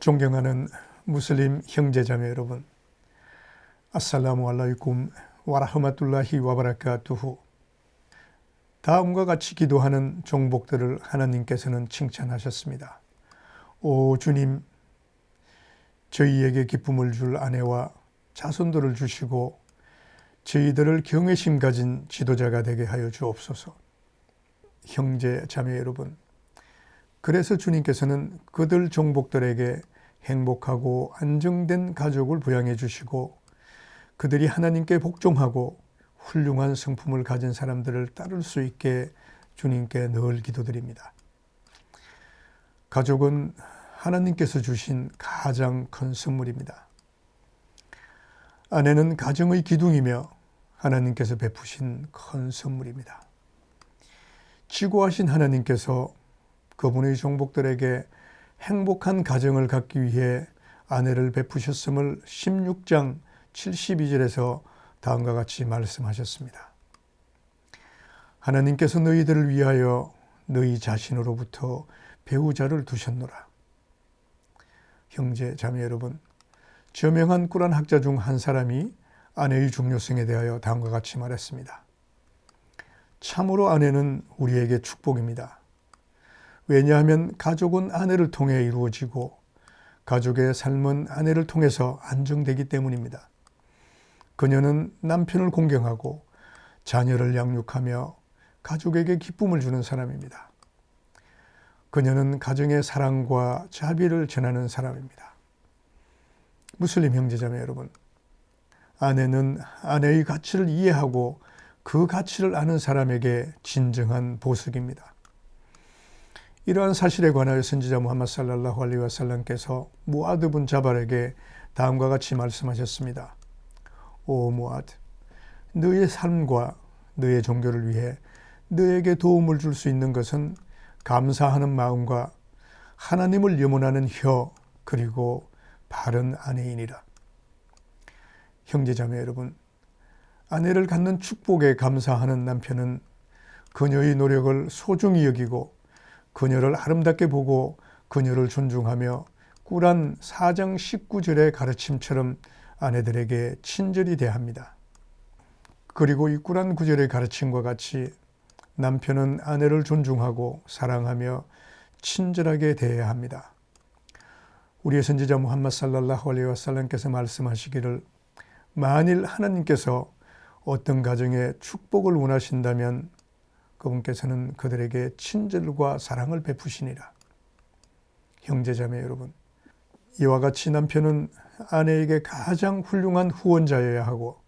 존경하는 무슬림 형제자매 여러분, 아살라무 알라이쿰 와라흐마툴라히 와바라카투후. 다음과 같이 기도하는 종복들을 하나님께서는 칭찬하셨습니다. 오 주님, 저희에게 기쁨을 줄 아내와 자손들을 주시고 저희들을 경외심 가진 지도자가 되게 하여 주옵소서. 형제 자매 여러분, 그래서 주님께서는 그들 종복들에게 행복하고 안정된 가족을 부양해 주시고 그들이 하나님께 복종하고 훌륭한 성품을 가진 사람들을 따를 수 있게 주님께 늘 기도드립니다. 가족은 하나님께서 주신 가장 큰 선물입니다. 아내는 가정의 기둥이며 하나님께서 베푸신 큰 선물입니다. 지고하신 하나님께서 그분의 종복들에게 행복한 가정을 갖기 위해 아내를 베푸셨음을 16장 72절에서 다음과 같이 말씀하셨습니다. 하나님께서 너희들을 위하여 너희 자신으로부터 배우자를 두셨노라. 형제, 자매 여러분, 저명한 꾸란 학자 중 한 사람이 아내의 중요성에 대하여 다음과 같이 말했습니다. 참으로 아내는 우리에게 축복입니다. 왜냐하면 가족은 아내를 통해 이루어지고 가족의 삶은 아내를 통해서 안정되기 때문입니다. 그녀는 남편을 공경하고 자녀를 양육하며 가족에게 기쁨을 주는 사람입니다. 그녀는 가정의 사랑과 자비를 전하는 사람입니다. 무슬림 형제자매 여러분, 아내는 아내의 가치를 이해하고 그 가치를 아는 사람에게 진정한 보석입니다. 이러한 사실에 관하여 선지자 무함마드 살랄라hu 알리히 와살람께서 무아드 분 자발에게 다음과 같이 말씀하셨습니다. 오 무아드, 너의 삶과 너의 종교를 위해 너에게 도움을 줄 수 있는 것은 감사하는 마음과 하나님을 염원하는 혀 그리고 바른 아내인이라. 형제자매 여러분, 아내를 갖는 축복에 감사하는 남편은 그녀의 노력을 소중히 여기고 그녀를 아름답게 보고 그녀를 존중하며 꿀한 4장 19절의 가르침처럼 아내들에게 친절히 대합니다. 그리고 이 꿀한 구절의 가르침과 같이 남편은 아내를 존중하고 사랑하며 친절하게 대해야 합니다. 우리의 선지자 무함마드 살랄라hu 알레이 와살람께서 말씀하시기를 만일 하나님께서 어떤 가정에 축복을 원하신다면 그분께서는 그들에게 친절과 사랑을 베푸시니라. 형제자매 여러분, 이와 같이 남편은 아내에게 가장 훌륭한 후원자여야 하고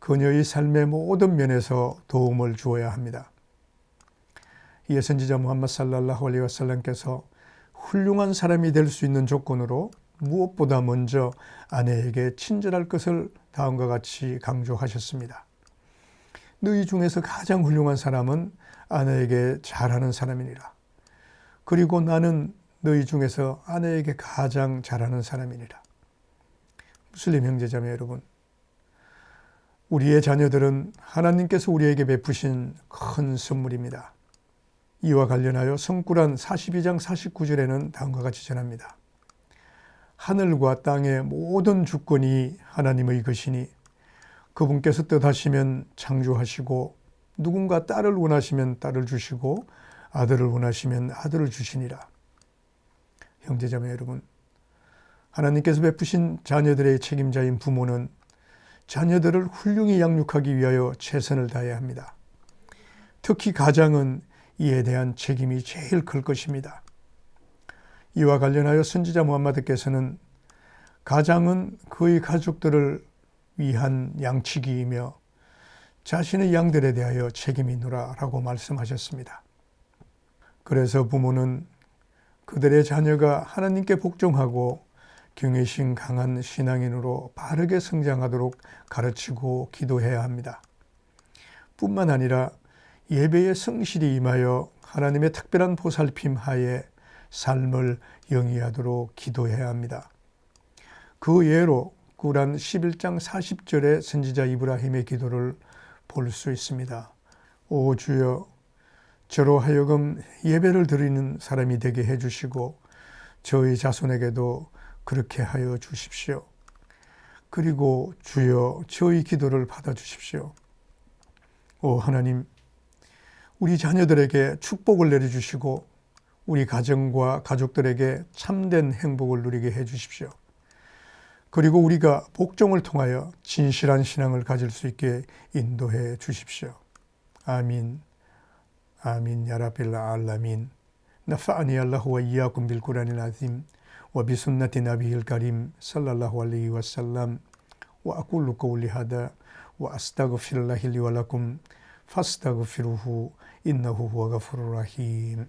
그녀의 삶의 모든 면에서 도움을 주어야 합니다. 이에 선지자 무함마드 살랄라hu 알레이 와살람께서 훌륭한 사람이 될 수 있는 조건으로 무엇보다 먼저 아내에게 친절할 것을 다음과 같이 강조하셨습니다. 너희 중에서 가장 훌륭한 사람은 아내에게 잘하는 사람이니라. 그리고 나는 너희 중에서 아내에게 가장 잘하는 사람이니라. 무슬림 형제자매 여러분, 우리의 자녀들은 하나님께서 우리에게 베푸신 큰 선물입니다. 이와 관련하여 성구란 42장 49절에는 다음과 같이 전합니다. 하늘과 땅의 모든 주권이 하나님의 것이니 그분께서 뜻하시면 창조하시고 누군가 딸을 원하시면 딸을 주시고 아들을 원하시면 아들을 주시니라. 형제자매 여러분, 하나님께서 베푸신 자녀들의 책임자인 부모는 자녀들을 훌륭히 양육하기 위하여 최선을 다해야 합니다. 특히 가장은 이에 대한 책임이 제일 클 것입니다. 이와 관련하여 선지자 무함마드께서는 가장은 그의 가족들을 위한 양치기이며 자신의 양들에 대하여 책임이 있노라라고 말씀하셨습니다. 그래서 부모는 그들의 자녀가 하나님께 복종하고 경외심 강한 신앙인으로 바르게 성장하도록 가르치고 기도해야 합니다. 뿐만 아니라 예배의 성실이 임하여 하나님의 특별한 보살핌 하에 삶을 영위하도록 기도해야 합니다. 그 예로 구란 11장 40절의 선지자 이브라힘의 기도를 볼 수 있습니다. 오 주여 저로 하여금 예배를 드리는 사람이 되게 해주시고 저희 자손에게도 그렇게 하여 주십시오. 그리고 주여 저희 기도를 받아 주십시오. 오 하나님, 우리 자녀들에게 축복을 내려주시고 우리 가정과 가족들에게 참된 행복을 누리게 해 주십시오. 그리고 우리가 복종을 통하여 진실한 신앙을 가질 수 있게 인도해 주십시오. 아민. 아민 야라빌라 알라민. نفعني الله وإياكم بالقرآن العظيم وبسنة نبيه الكريم صلى الله عليه وسلم وأقول قولي هذا وأستغفر الله لي ولكم فاستغفروه إنه هو غفور رحيم